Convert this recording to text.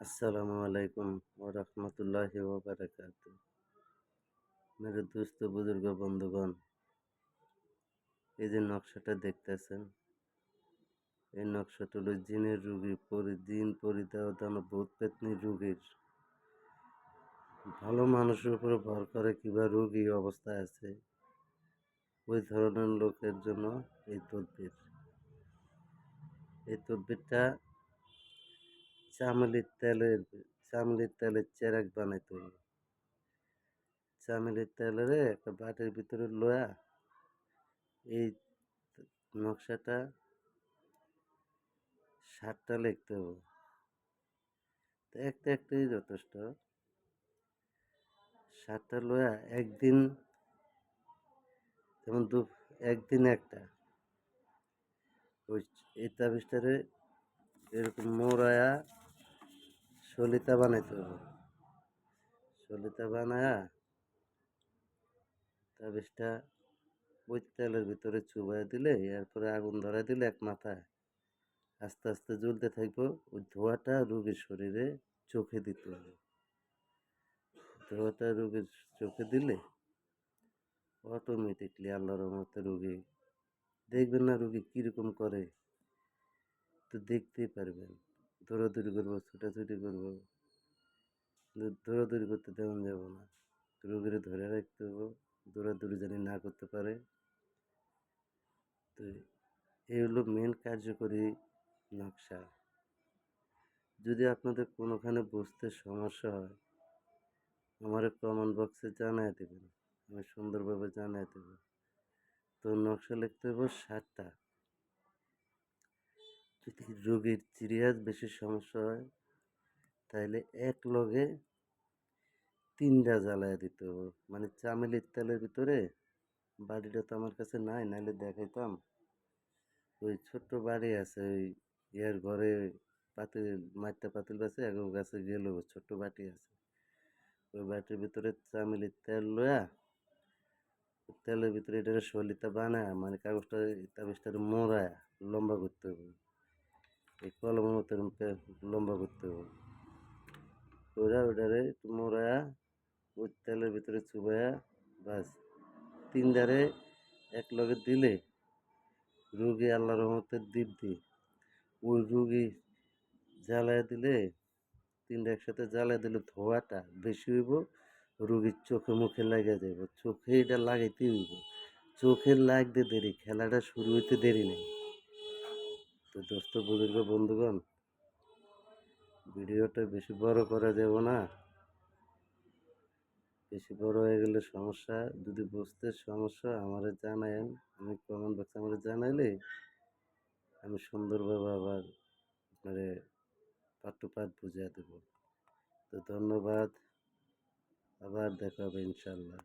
আসসালামু আলাইকুম ওরহমতুল্লাহ ওবরাকাত মেরে দুস্থ বুজুর্গ, বন্ধুগণ, এই যে নকশাটা দেখতেছেন, এই নকশাটা হলো জিনের রুগী, পরি দিন পরিদেহ দান ভূত পেতনি রুগীর। ভালো মানুষের উপরে ভর করে কিবা রুগী অবস্থায় আছে, ওই ধরনের লোকের জন্য এই তদবির। এই তদবিরটা চামেলির তেলের চামেলির তেলের চেরাক বানাইতে হবে চামেলির তেলের একটা বাটির ভিতরে লোয়া এই নকশাটা সাতটা লিখতে হবে তো একটা একটাই যথেষ্ট সাতটা লোয়া একদিন যেমন দু একদিন একটা ওই এই তাবিজটারে এরকম মোড়ায়া সলিতা বানাইতে হবে সলিতা বানায়া তাবিজটা ওই তেলের ভিতরে চুবাই দিলে, এরপরে আগুন ধরাই দিলে এক মাথায় আস্তে আস্তে জ্বলতে থাকব ওই ধোঁয়াটা রোগীর শরীরে চোখে দিতে হবে ধোঁয়াটা রোগীর চোখে দিলে অটোমেটিকলি আল্লাহর মতো রুগী, দেখবেন না রুগী কীরকম করে, তো দেখতেই পারবেন। দৌড়াদৌড়ি করব, ছুটাছুটি করব। দৌড়াদৌড়ি করতে তেমন যাব না। রোগীর ধরে রাখতে হবে, দৌড়াদৌড়ি জানি না করতে পারে। তো এই হলো মেন কার্যকরী নকশা। যদি আপনাদের কোনোখানে বসতে সমস্যা হয়, আমার কমেন্ট বক্সে জানাই দেবেন। আমি সুন্দরভাবে জানাই দেব। তো নকশা লিখতে হবে ষাটটা যদি রোগীর সিরিয়াস বেশি সমস্যা হয় তাহলে এক লগে তিনটা জ্বালায় দিতে মানে চামেলির তেলের ভিতরে বাড়িটা তো আমার কাছে নাই নাহলে দেখাইতাম। ওই ছোট্ট বাড়ি আছে, ওই ইয়ার ঘরে পাতিল মাঠটা পাতিল আছে এক গাছে গেল ছোট্ট বাটি আছে। ওই বাটির ভিতরে চামেলির তেল লয়া, তেলের ভিতরে এটা সলিতা বানায় মানে কাগজটা তাবিজটা মোড়ায় লম্বা করতে হবে। এই কলমের মতো লম্বা করতে হবে ওরা ওটারে একটু ওই তেলের ভিতরে চুবায়া বাস তিন ধারে এক লগে দিলে রুগী আল্লাহ রহমতের দ্বীপ দি ওই রুগী জ্বালায় দিলে তিনটা একসাথে জ্বালায় দিলে ধোয়াটা বেশি হইব রুগীর চোখে মুখে লাগে যাইব চোখে এটা লাগাইতে হইব চোখে লাগতে দেরি খেলাটা শুরু হইতে দেরি নেই তো দোস্ত, বুজুর্গ, বন্ধুগণ, ভিডিওটা বেশি বড় করা যাব না। বেশি বড় হয়ে গেলে সমস্যা, যদি বুঝতে সমস্যা আমারে জানায়েন, আমি কমেন্ট বক্সে আমার জানাইলে আমি সুন্দরভাবে আবার আপনারে পাঠ টু পাঠ বুঝিয়ে দেব। তো ধন্যবাদ, আবার দেখা হবে ইনশাল্লাহ।